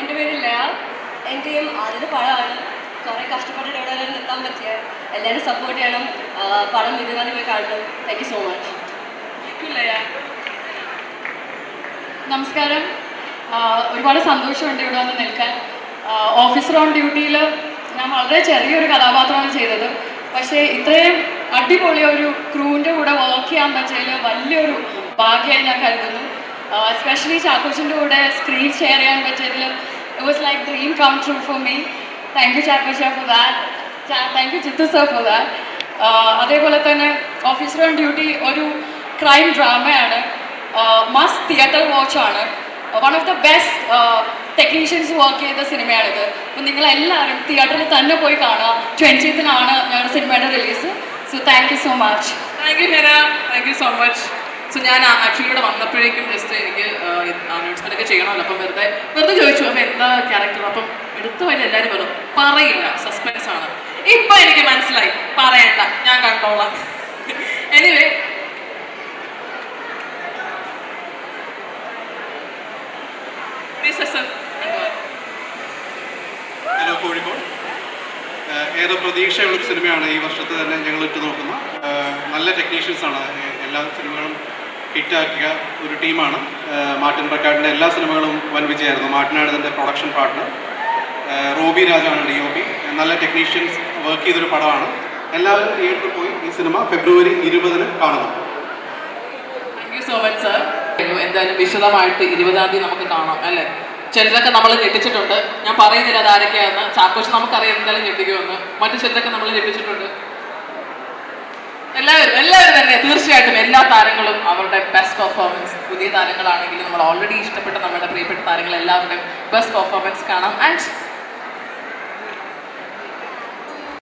എന്റെ പേര് ലയ എന്റെയും ആദ്യത്തെ പടമാണ്. കുറേ കഷ്ടപ്പെട്ടിട്ട് ഇവിടെ വരെ നിർത്താൻ പറ്റിയ. എല്ലാവരും സപ്പോർട്ട് ചെയ്യണം. പടം ഇരുന്നാലും പോയി കാണണം. താങ്ക് യു സോ മച്ച് നമസ്കാരം. ഒരുപാട് സന്തോഷമുണ്ട് ഇവിടെ വന്ന് നിൽക്കാൻ. ഓഫീസർ ഓൺ ഡ്യൂട്ടിയിൽ ഞാൻ വളരെ ചെറിയൊരു കഥാപാത്രമാണ് ചെയ്തത്. പക്ഷേ ഇത്രയും അടിപൊളി ഒരു ക്രൂവിന്റെ കൂടെ വർക്ക് ചെയ്യാൻ പറ്റിയതിൽ വലിയൊരു ഭാഗ്യമായി ഞാൻ കരുതുന്നു. എസ്പെഷ്യലി ചാക്കോച്ചിന്റെ കൂടെ സ്ക്രീൻ ഷെയർ ചെയ്യാൻ പറ്റിയതിൽ it was like dream come true for me thank you Chakocha for that thank you Chithu sir for that അതേപോലെ തന്നെ ഓഫീസർ ഓൺ ഡ്യൂട്ടി ഒരു ക്രൈം ഡ്രാമയാണ് must theatre വാച്ചാണ് one of the best technicians work ചെയ്ത സിനിമയാണിത് അപ്പം നിങ്ങളെല്ലാവരും തിയേറ്ററിൽ തന്നെ പോയി കാണുക. ട്വന്റീത്തിനാണ് ഞങ്ങളുടെ സിനിമയുടെ release so thank you so much thank you Hena thank you so much so ഞാൻ ആക്ച്വലി ഇവിടെ വന്നപ്പോഴേക്കും ജസ്റ്റ് എനിക്ക് അനൗൺസ്മെന്റ് ഒക്കെ ചെയ്യണമല്ലോ. അപ്പം വെറുതെ വെറുതെ ചോദിച്ചു അപ്പം എന്താ ക്യാരക്ടർ അപ്പം എടുത്തു വരെ എല്ലാവരും പറഞ്ഞു പറയില്ല സസ്പെൻസ് ആണ്. ഇപ്പൊ എനിക്ക് മനസ്സിലായി പറയണ്ട ഞാൻ കണ്ടോളാം. Anyway hello Kozhikode. ഏറെ പ്രതീക്ഷയുള്ളൊരു സിനിമയാണ് ഈ വർഷത്തെ തന്നെ ഞങ്ങൾ ഇട്ട് നോക്കുന്നത് നല്ല ടെക്നീഷ്യൻസ് ആണ്. എല്ലാ സിനിമകളും ഹിറ്റാക്കിയ ഒരു ടീമാണ്. മാർട്ടിൻ പ്രക്കാടിന്റെ എല്ലാ സിനിമകളും വൻ വിജയമായിരുന്നു. മാർട്ടിനാണ് ഇതിന്റെ പ്രൊഡക്ഷൻ പാർട്ട്ണർ. റോബി രാജാണ് ഡി ഒ പി. നല്ല ടെക്നീഷ്യൻസ് വർക്ക് ചെയ്തൊരു പടമാണ്. എല്ലാവരും തിയേറ്ററിൽ പോയി ഈ സിനിമ ഫെബ്രുവരി ഇരുപതിന് കാണുന്നു. Thank you so much sir എന്തായാലും വിശദമായിട്ട് ഇരുപതാം തീയതി നമുക്ക് കാണാം അല്ലേ? ചിലരൊക്കെ നമ്മൾ ഞെട്ടിച്ചിട്ടുണ്ട്. ഞാൻ പറയുന്നില്ല അത് ആരൊക്കെയാണെന്ന്. ചാക്കോച്ച് നമുക്കറിയാം എന്തായാലും ഞെട്ടിക്കുമെന്ന്. മറ്റു ചിലരൊക്കെ നമ്മൾ ഞെട്ടിച്ചിട്ടുണ്ട്. എല്ലാവരും എല്ലാവരും തന്നെ തീർച്ചയായിട്ടും എല്ലാ താരങ്ങളും അവരുടെ ബെസ്റ്റ് പെർഫോമൻസ് പുതിയ താരങ്ങളാണെങ്കിലും നമ്മൾ ഓൾറെഡി ഇഷ്ടപ്പെട്ട നമ്മുടെ പ്രിയപ്പെട്ട താരങ്ങൾ എല്ലാവരുടെയും ബെസ്റ്റ് പെർഫോമൻസ് കാണാം. ആൻഡ്